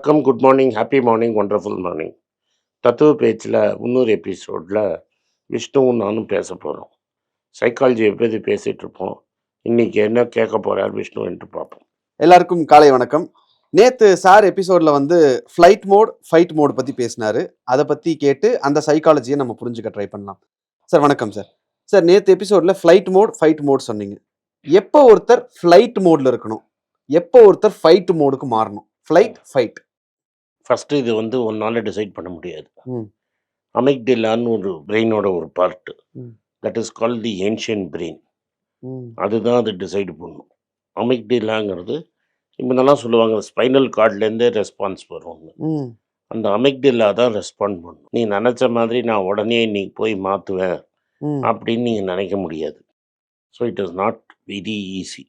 வணக்கம் good morning happy morning wonderful morning தத்துவ பேச்சில் முந்நூறு எபிசோடில் விஷ்ணுவும் நானும் பேச போகிறோம் சைக்காலஜியை பற்றி பேசிகிட்டு இருப்போம். இன்றைக்கி என்ன கேட்க போகிறார் விஷ்ணு என்று பார்ப்போம். எல்லாருக்கும் காலை வணக்கம். நேற்று சார் எபிசோடில் வந்து ஃப்ளைட் மோட் ஃபைட் மோட் பற்றி பேசினாரு. அதை பற்றி கேட்டு அந்த சைக்காலஜியை நம்ம புரிஞ்சுக்க ட்ரை பண்ணலாம். சார் வணக்கம் சார். சார் நேற்று எபிசோடில் ஃப்ளைட் மோட் ஃபைட் மோட் சொன்னீங்க. எப்போ ஒருத்தர் ஃப்ளைட் மோடில் இருக்கணும்? எப்போ ஒருத்தர் ஃபைட் மோடுக்கு மாறணும்? ஃப்ளைட் ஃபைட் ஃபஸ்ட்டு இது வந்து ஒன்றால் டிசைட் பண்ண முடியாது. ம். அமிக்டிலான்னு ஒரு பிரெயினோட ஒரு part. That is call the ancient brain அதுதான் அது டிசைட் பண்ணும். அமிக்டிலாங்கிறது இப்போ நல்லா சொல்லுவாங்க ஸ்பைனல் கார்ட்லேருந்தே ரெஸ்பான்ஸ் வரும்னு அந்த அமிக்டிலா தான் ரெஸ்பாண்ட் பண்ணும். நீ நினச்ச மாதிரி நான் உடனே இன்னைக்கு போய் மாற்றுவேன் அப்படின்னு நீங்கள் நினைக்க முடியாது. So it is not very easy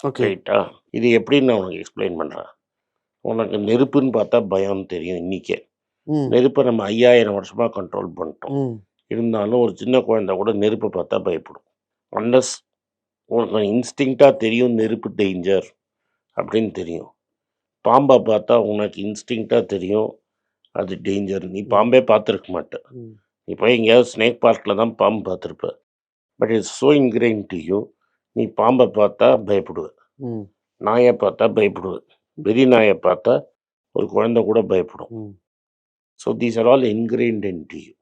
okay ரைட்டா இது எப்படின்னு நான் உனக்கு எக்ஸ்பிளைன் பண்ணுறேன் உனக்கு நெருப்புன்னு பார்த்தா பயம் தெரியும் இன்றைக்கே நெருப்பை நம்ம ஐயாயிரம் வருஷமாக கண்ட்ரோல் பண்ணிட்டோம். இருந்தாலும் ஒரு சின்ன குழந்தை கூட நெருப்பை பார்த்தா பயப்படும். அன்லஸ் உனக்கு இன்ஸ்டிங்க்டாக தெரியும் நெருப்பு டேஞ்சர் அப்படின்னு தெரியும். பாம்பை பார்த்தா உனக்கு இன்ஸ்டிங்க்டாக தெரியும் அது டேஞ்சர் நீ பாம்பே பார்த்துருக்க மாட்ட. நீ போய் எங்கேயாவது ஸ்னேக் பார்க்கில் தான் பாம்பு பார்த்துருப்ப. But it's so ingrained to you நீ பாம்பை பார்த்தா பயப்படுவ. நாயை பார்த்தா பயப்படுவ. வெறி நாயை பார்த்தா ஒரு குழந்தை கூட பயப்படும். So these are all ingrained into you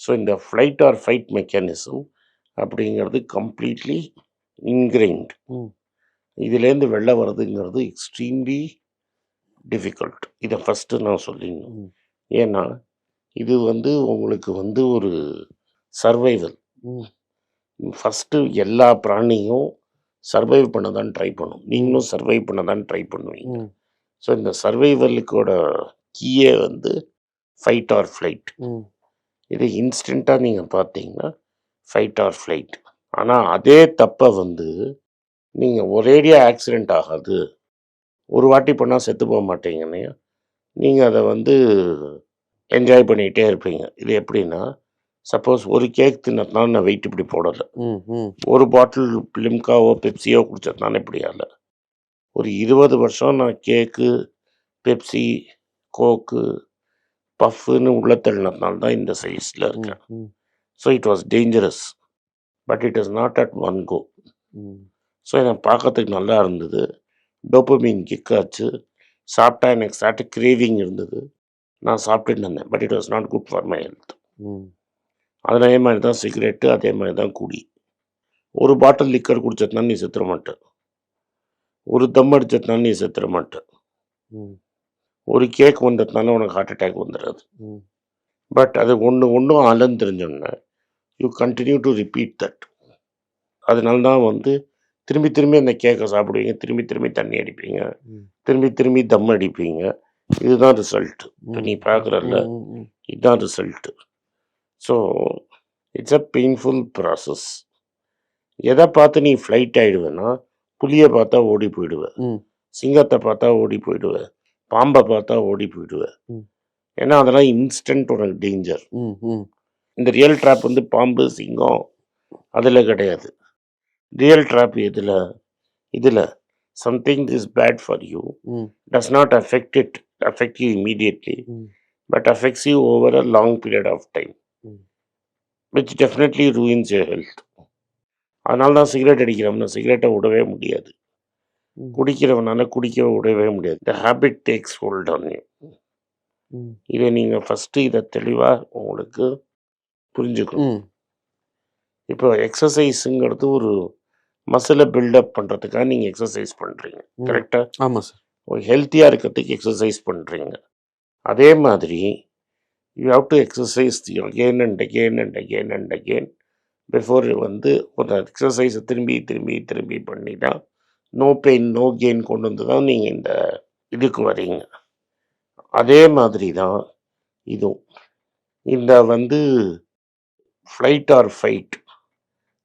so இந்த ஃப்ளைட் ஆர் ஃபைட் மெக்கானிசம் அப்படிங்கிறது கம்ப்ளீட்லி இன்கிரைன்ட். இதுலேருந்து வெளில வர்றதுங்கிறது எக்ஸ்ட்ரீம்லி டிஃபிகல்ட் இதை ஃபஸ்ட்டு நான் சொல்லிடணும். ஏன்னா இது வந்து உங்களுக்கு வந்து ஒரு சர்வைவல் ஃபஸ்ட்டு எல்லா பிராணியும் சர்வைவ் பண்ண தான் ட்ரை பண்ணும். நீங்களும் சர்வைவ் பண்ண தான் ட்ரை பண்ணுவீங்க ஸோ இந்த சர்வைவலுக்கோட கீயே வந்து ஃபைட் ஆர் ஃப்ளைட் இது இன்ஸ்டண்ட்டாக நீங்கள் பார்த்தீங்கன்னா ஃபைட் ஆர் ஃப்ளைட் ஆனால் அதே தப்பை வந்து நீங்கள் ஒரேடியாக ஆக்சிடெண்ட் ஆகாது. ஒரு வாட்டி பண்ணால் செத்து போக மாட்டீங்கன்னு நீங்கள் அதை வந்து என்ஜாய் பண்ணிகிட்டே இருப்பீங்க. இது எப்படின்னா சப்போஸ் ஒரு கேக் தின்னதுனால நான் வெயிட் இப்படி போடலை. ஒரு பாட்டில் லிம்காவோ பெப்சியோ குடிச்சதுனால இப்படி ஆகல. ஒரு இருபது வருஷம் நான் கேக்கு பெப்சி கோக்கு பஃப்னு உள்ள தள்ளினதுனால தான் இந்த சைஸில் இருக்கேன். So it was dangerous but it is not at one go so எனக்கு பார்க்கறதுக்கு நல்லா இருந்தது. டோப்பமீன் கிக் ஆச்சு. சாப்பிட்டா எனக்கு ஸ்டார்ட் கிரேவிங் இருந்தது. நான் சாப்பிட்டுட்டு இருந்தேன் but it was not good for my. Health அதே மாதிரி தான் சிகரெட்டு அதே மாதிரி தான் குடி. ஒரு பாட்டில் லிக்கர் குடிச்சதுனால நீ செத்துற மாட்ட. ஒரு தம் அடிச்சதுனால நீ செத்துற மாட்ட. ஒரு கேக் வந்ததுனால உனக்கு ஹார்ட் அட்டாக் வந்துடாது பட் அது ஒன்று ஒன்றும் ஆளுன்னு தெரிஞ்சோன்னே you continue to repeat that அதனால தான் வந்து திரும்பி திரும்பி அந்த கேக்கை சாப்பிடுவீங்க. திரும்பி திரும்பி தண்ணி அடிப்பீங்க. திரும்பி திரும்பி தம் அடிப்பீங்க. இதுதான் ரிசல்ட் நீ பார்க்குறல்ல இதுதான் result so it's a painful process எதை பார்த்து நீ ஃப்ளைட் ஆகிடுவேன்னா புலியை பார்த்தா ஓடி போயிடுவேன் சிங்கத்தை பார்த்தா ஓடி போயிடுவேன் பாம்பை பார்த்தா ஓடி போயிடுவேன். ஏன்னா அதெல்லாம் இன்ஸ்டன்ட் உனக்கு டேஞ்சர் இந்த ரியல் ட்ராப் வந்து பாம்பு சிங்கம் அதில் கிடையாது. ரியல் ட்ராப் எதில்? இதில் something is bad for you does not affect it affect you immediately but affects you over a long period of time. Which definitely ruins your health அதனால தான் சிகரெட் அடிக்கிறவன சிகரெட்டை விடவே முடியாது. குடிக்கிறவனால குடிக்க விடவே முடியாது. The habit takes hold on you இதை நீங்கள் ஃபஸ்ட்டு இதை தெளிவாக உங்களுக்கு புரிஞ்சுக்கணும். இப்போ எக்ஸசைஸுங்கிறது ஒரு மசிலை பில்டப் பண்ணுறதுக்காக நீங்கள் எக்ஸசைஸ் பண்ணுறீங்க. கரெக்டாக ஆமா சார் ஹெல்த்தியாக இருக்கிறதுக்கு எக்ஸசைஸ் பண்ணுறீங்க அதே மாதிரி you have to exercise again and again and again and again before வந்து ஒரு எக்ஸசைஸை திரும்பி திரும்பி திரும்பி பண்ணி தான் நோ பெயின் நோ கெயின் கொண்டு வந்து தான் நீங்கள் இந்த இதுக்கு வரீங்க. அதே மாதிரி தான் இதுவும். இந்த வந்து ஃப்ளைட் ஆர் ஃபைட்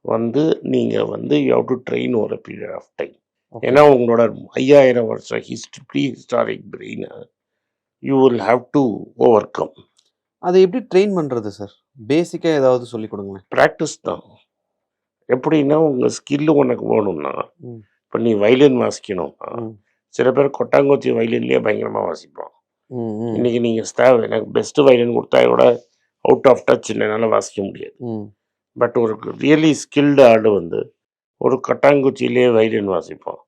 வந்து நீங்கள் வந்து யூ ஹவ் டு ட்ரெயின் ஒரு பீரியட் ஆஃப் டைம் ஏன்னா உங்களோட ஐயாயிரம் வருஷம் history prehistoric பிரெயினை you will have to overcome அதை எப்படி ட்ரெயின் பண்றது சார் பேசிக்கா ஏதாவது சொல்லி கொடுங்களேன். ப்ராக்டிஸ் தான். எப்படின்னா உங்கள் ஸ்கில்லு உனக்கு வேணும்னா. இப்போ நீ வயலின் வாசிக்கணும்னா ம். சில பேர் கொட்டாங்குச்சி வயலின்லேயே பயங்கரமாக வாசிப்பான் ம் ம். இன்னைக்கு நீங்கள் ஸ்டாவ் எனக்கு பெஸ்ட்டு வயலின் கொடுத்தா கூட அவுட் ஆஃப் டச் என்னால் வாசிக்க முடியாது. பட் ஒரு ரியலி ஸ்கில்டு ஆள் வந்து ஒரு கட்டாங்குச்சியிலேயே வயலின் வாசிப்போம்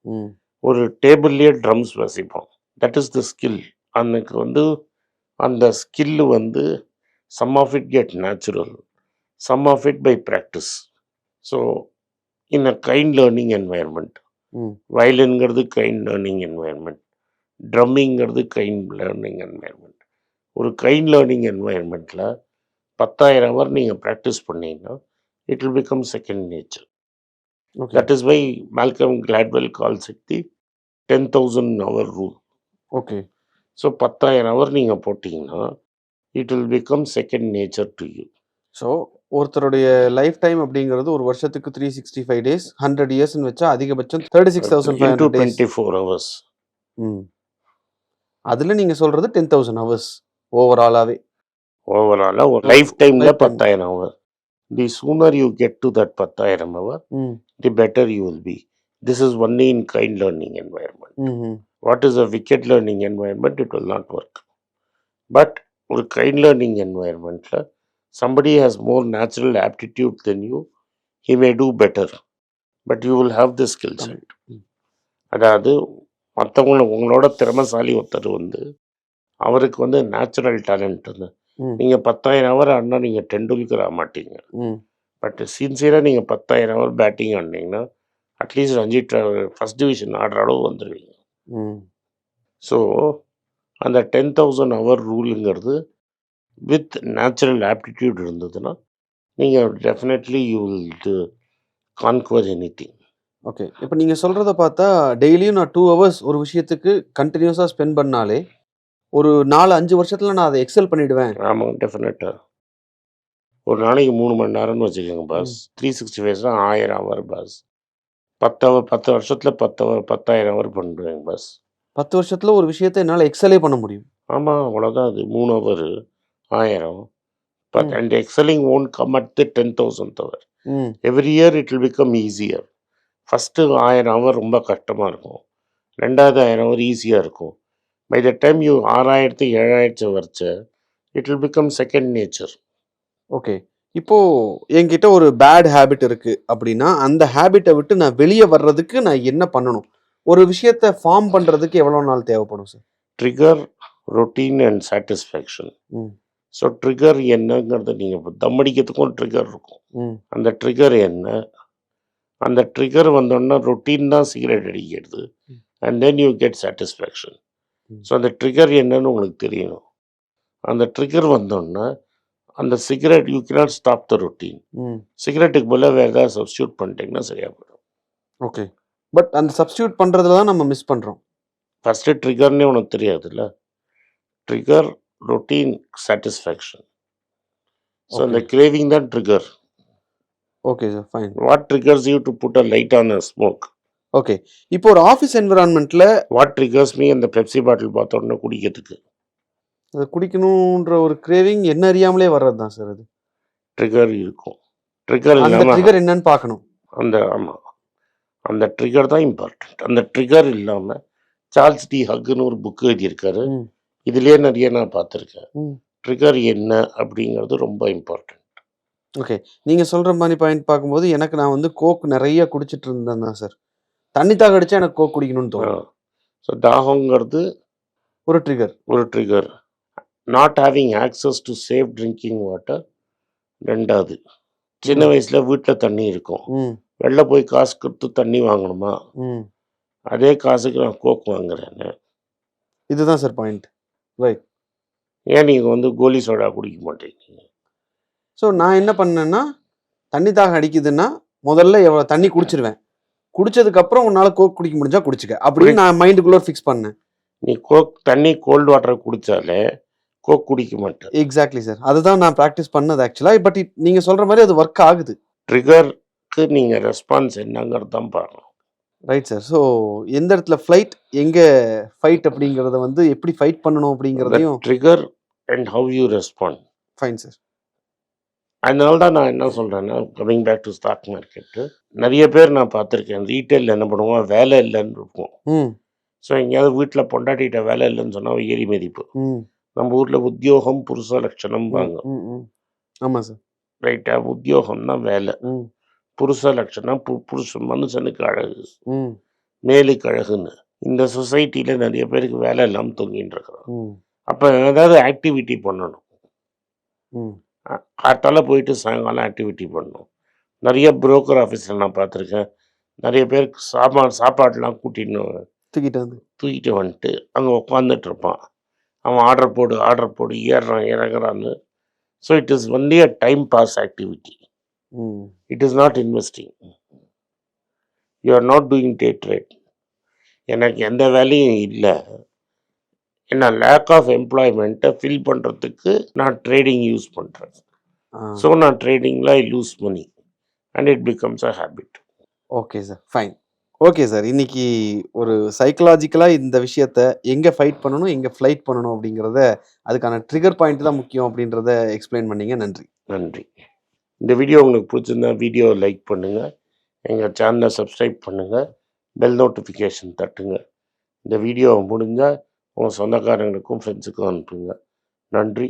ஒரு டேபிள்லேயே ட்ரம்ஸ் வாசிப்போம் தட் இஸ் த ஸ்கில் அன்னைக்கு வந்து அந்த ஸ்கில்லு வந்து some of it get natural some of it by practice so in a kind learning environment வயலின்ங்கிறது kind learning environment ட்ரம்மிங்கிறது கைண்ட் லேர்னிங் என்வாயர்மெண்ட் ஒரு கைண்ட் லேர்னிங் என்வாயர்மெண்ட்டில் பத்தாயிரம் ஹவர் நீங்கள் ப்ராக்டிஸ் பண்ணீங்கன்னா it will become second nature that is why Malcolm Gladwell calls it the ten thousand hour rule okay so பத்தாயிரம் hour நீங்கள் போட்டிங்கன்னா it will become second nature to you so ஒருத்தருடைய lifetime அப்படிங்கிறது ஒரு வருஷத்துக்கு three sixty five days hundred இயர்ஸ்னு வச்சா அதிகபட்சம் thirty six thousand five hundred twenty four hours ம். அதில் நீங்கள் சொல்கிறது டென் தௌசண்ட் ஹவர்ஸ் ஓவராலாகவே ஓவராலாக ஒரு லைஃப் டைமில். பத்தாயிரம் hour the sooner you get to that பத்தாயிரம் ஹவர் ம். the better you will be. This is only in kind learning ம் ம் What is a wicked learning environment? It will not work. But ஒரு kind learning environment, somebody has more natural aptitude than you, he may do better. But you will have the skill set. அதாவது மற்றவங்கள உங்களோட திறமைசாலி ஒருத்தர் வந்து அவருக்கு வந்து natural talent வந்து ம் நீங்கள் பத்தாயிரம் ஹவர் ஆடினா நீங்கள் டெண்டுல்கர் ஆக மாட்டீங்க ம் பட் சின்சியராக நீங்கள் பத்தாயிரம் hour batting ஆடினீங்கன்னா at least Ranji first division ஆடுற அளவு வந்துடுவீங்க ம். ஸோ அந்த டென் தௌசண்ட் ஹவர் ரூலுங்கிறது வித் நேச்சுரல் ஆப்டிடியூட் இருந்ததுன்னா நீங்கள் definitely you will conquer anything okay இப்போ நீங்கள் சொல்கிறத பார்த்தா டெய்லியும் நான் டூ ஹவர்ஸ் ஒரு விஷயத்துக்கு கண்டினியூஸாக ஸ்பெண்ட் பண்ணாலே ஒரு நாலு அஞ்சு வருஷத்தில் நான் அதை எக்ஸல் பண்ணிடுவேன். ஆமாம் டெஃபினட்டாக ஒரு நாளைக்கு மூணு மணி நேரம்னு வச்சுக்கோங்க பாஸ் த்ரீ சிக்ஸ்டி ஃபைவ்ஸ்னா ஆயிரம் ஹவர் பாஸ் பத்து பத்து வருஷத்தில் பத்து பத்தாயிரம் ஹவர் பண்ணுவேங்க பாஸ் பத்து வருஷத்தில் ஒரு விஷயத்தை என்னால் எக்ஸலே பண்ண முடியும். ஆமாம் அவ்வளோதான் அது. மூணு ஹவர் ஆயிரம். But. And excelling own come at the ten thousand hour ம். Every year it will become easier first ஆயிரம் ஹவர் ரொம்ப கஷ்டமாக இருக்கும். ரெண்டாவது ஆயிரம் ஹவர் ஈஸியாக இருக்கும். பை த டைம் யூ ஆறாயிரத்து ஏழாயிரத்து வரைச்ச it will become second nature okay இப்போ என்கிட்ட ஒரு பேட் ஹேபிட் இருக்கு அப்படின்னா அந்த ஹேபிட்டை விட்டு நான் வெளியே வர்றதுக்கு நான் என்ன பண்ணணும்? ஒரு விஷயத்தை ஃபார்ம் பண்றதுக்கு எவ்வளவு நாள் தேவைப்படும் sir trigger routine and satisfaction so trigger என்னங்கிறது நீங்கள் தம் அடிக்கிறதுக்கும் ட்ரிகர் இருக்கும். அந்த ட்ரிகர் என்ன? அந்த ட்ரிகர் வந்தோடனே ரொட்டீன் தான் சிகரெட் அடிக்கிறது. And then you get satisfaction. So அந்த ட்ரிகர் என்னன்னு உங்களுக்கு தெரியணும். அந்த ட்ரிகர் வந்தோடனே அந்த cigarette you cannot stop the routine சிகரெட்டுக்கு பதிலாக வேறு ஏதாவது சப்ஸ்டியூட் பண்ணிட்டீங்கன்னா சரியாக போயிடும். ஓகே. பட் அந்த சப்ஸ்டியூட் பண்றதுல தான் நம்ம மிஸ் பண்றோம். ஃபஸ்ட்டு ட்ரிகர்னே உனக்கு தெரியாதுல்ல? ட்ரிகர் ரொட்டீன் சாட்டிஸ்ஃபேக்ஷன் ஸோ அந்த. கிரேவிங் தான் trigger okay sir fine what triggers you to put a light on a smoke okay இப்போ ஒரு ஆஃபீஸ் என்விரான்மெண்ட்ல வாட் ட்ரிகர்ஸ் மீ அந்த பெப்சி பாட்டில் பார்த்த உடனே குடிக்கிறதுக்கு? அதை குடிக்கணுன்ற ஒரு கிரேவிங் என்ன அறியாமலே வர்றது தான் சார் அது. ட்ரிகர் இருக்கும். ட்ரிகர் அந்த ட்ரிகர் என்னன்னு பார்க்கணும். அந்த ஆமாம் அந்த ட்ரிகர் தான் இம்பார்ட்டன்ட் அந்த ட்ரிகர் இல்லாமல் சார்ல்ஸ் டி ஹக்குன்னு ஒரு புக் எழுதியிருக்காரு. இதுலேயே நிறைய நான் பார்த்துருக்கேன். ட்ரிகர் என்ன அப்படிங்கிறது ரொம்ப இம்பார்ட்டன்ட் ஓகே நீங்க சொல்ற மாதிரி பாயிண்ட் பார்க்கும்போது எனக்கு நான் வந்து கோக் நிறைய குடிச்சிட்டு இருந்தேன் தான் சார் தண்ணி தாக அடிச்சா எனக்கு கோக் குடிக்கணும்னு தோணும். ஸோ தாகங்கிறது ஒரு ட்ரிகர் ஒரு trigger not having access to safe drinking water ரெண்டாவது சின்ன. வயசில் வீட்டில் தண்ணி இருக்கும். வெளில போய் காசு கொடுத்து தண்ணி வாங்கணுமா? அதே காசுக்கு நான் கோக் வாங்குறேன்னு. இதுதான் சார் பாயிண்ட் ரைட் ஏன் நீங்கள் வந்து கோலி சோடா குடிக்க மாட்டேங்க ஸோ நான் என்ன பண்ணேன்னா தண்ணி தாகம் அடிக்குதுன்னா முதல்ல எவ்வளோ தண்ணி குடிச்சிருவேன். குடிச்சதுக்கு அப்புறம் உன்னால கோக் குடிக்க முடிஞ்சா குடிச்சுக்க. அப்படின்னு நான் மைண்டுக்குள்ள ஃபிக்ஸ் பண்ணேன். நீ கோக் தண்ணி கோல்டு வாட்டர் குடித்தாலே கோக் குடிக்க மாட்டேன் எக்ஸாக்ட்லி சார் அதுதான் நான் ப்ராக்டிஸ் பண்ணது ஆக்சுவலாக பட் நீங்க சொல்ற மாதிரி அது ஒர்க் ஆகுது. ட்ரிகருக்கு நீங்கள் ரெஸ்பான்ஸ் என்னங்கிறது தான் பாருங்க ரைட் சார் ஸோ எந்த இடத்துல ஃப்ளைட் எங்க ஃபைட் அப்படிங்கிறத வந்து எப்படி ஃபைட் பண்ணணும் அப்படிங்கிறதையும் trigger and how you respond fine sir அதனால தான் நான் என்ன சொல்கிறேன்னா coming back to stock market நிறைய பேர் நான் பார்த்துருக்கேன். ரீட்டைல் என்ன பண்ணுவோம்? வேலை இல்லைன்னு இருக்கும். ஸோ எங்கேயாவது வீட்டில் பொண்டாட்டிகிட்ட வேலை இல்லைன்னு சொன்னால் எரி மதிப்பு ம். நம்ம ஊரில் உத்தியோகம் புருஷ லட்சணம் வாங்க. ஆமாம் சார். ரைட்டா? உத்தியோகம் தான் வேலை. புருஷ லட்சணம் பு புருஷ மனுஷனுக்கு அழகு. மேலுக்கு அழகுன்னு. இந்த சொசைட்டியில் நிறைய பேருக்கு வேலை இல்லாமல் தொங்கின்னு இருக்கிறோம் அப்போ ஏதாவது ஆக்டிவிட்டி பண்ணணும். காட்டால போயிட்டு சாயங்காலம் ஆக்டிவிட்டி பண்ணணும். நிறைய புரோக்கர் ஆஃபீஸில் நான் பார்த்துருக்கேன். நிறைய பேர் சாப்பாடு சாப்பாடெலாம் கூட்டின்னு தூக்கிட்டு வந்து. தூக்கிட்டு வந்துட்டு அங்கே உட்காந்துட்டு இருப்பான். அவன் ஆர்டர் போடு ஆர்டர் போடு ஏறுறான் இறங்குறான்னு. So it is only a time pass activity it is not investing you are not doing day trade எனக்கு எந்த வேலையும் இல்லை. என்ன லேக் ஆஃப் எம்ப்ளாய்மெண்ட்டை ஃபில் பண்ணுறதுக்கு நான் ட்ரேடிங் யூஸ் பண்ணுறேன் ஸோ நான் ட்ரேடிங்கில் I lose money and it becomes a habit okay sir fine okay sir. இன்னைக்கு ஒரு சைக்கலாஜிக்கலாக இந்த விஷயத்த எங்கே ஃபைட் பண்ணணும் எங்கே ஃப்ளைட் பண்ணணும் அப்படிங்கிறத அதுக்கான ட்ரிகர் பாயிண்ட் தான் முக்கியம் அப்படின்றத எக்ஸ்பிளைன் பண்ணீங்க. நன்றி. நன்றி. இந்த வீடியோ உங்களுக்கு பிடிச்சிருந்தா வீடியோ லைக் பண்ணுங்கள் எங்கள் சேனலை சப்ஸ்கிரைப் பண்ணுங்கள் பெல் நோட்டிஃபிகேஷன் தட்டுங்க. இந்த வீடியோ முடிஞ்சால் உங்கள் சொந்தக்காரங்களுக்கும் ஃப்ரெண்ட்ஸுக்கும் அனுப்புங்க. நன்றி.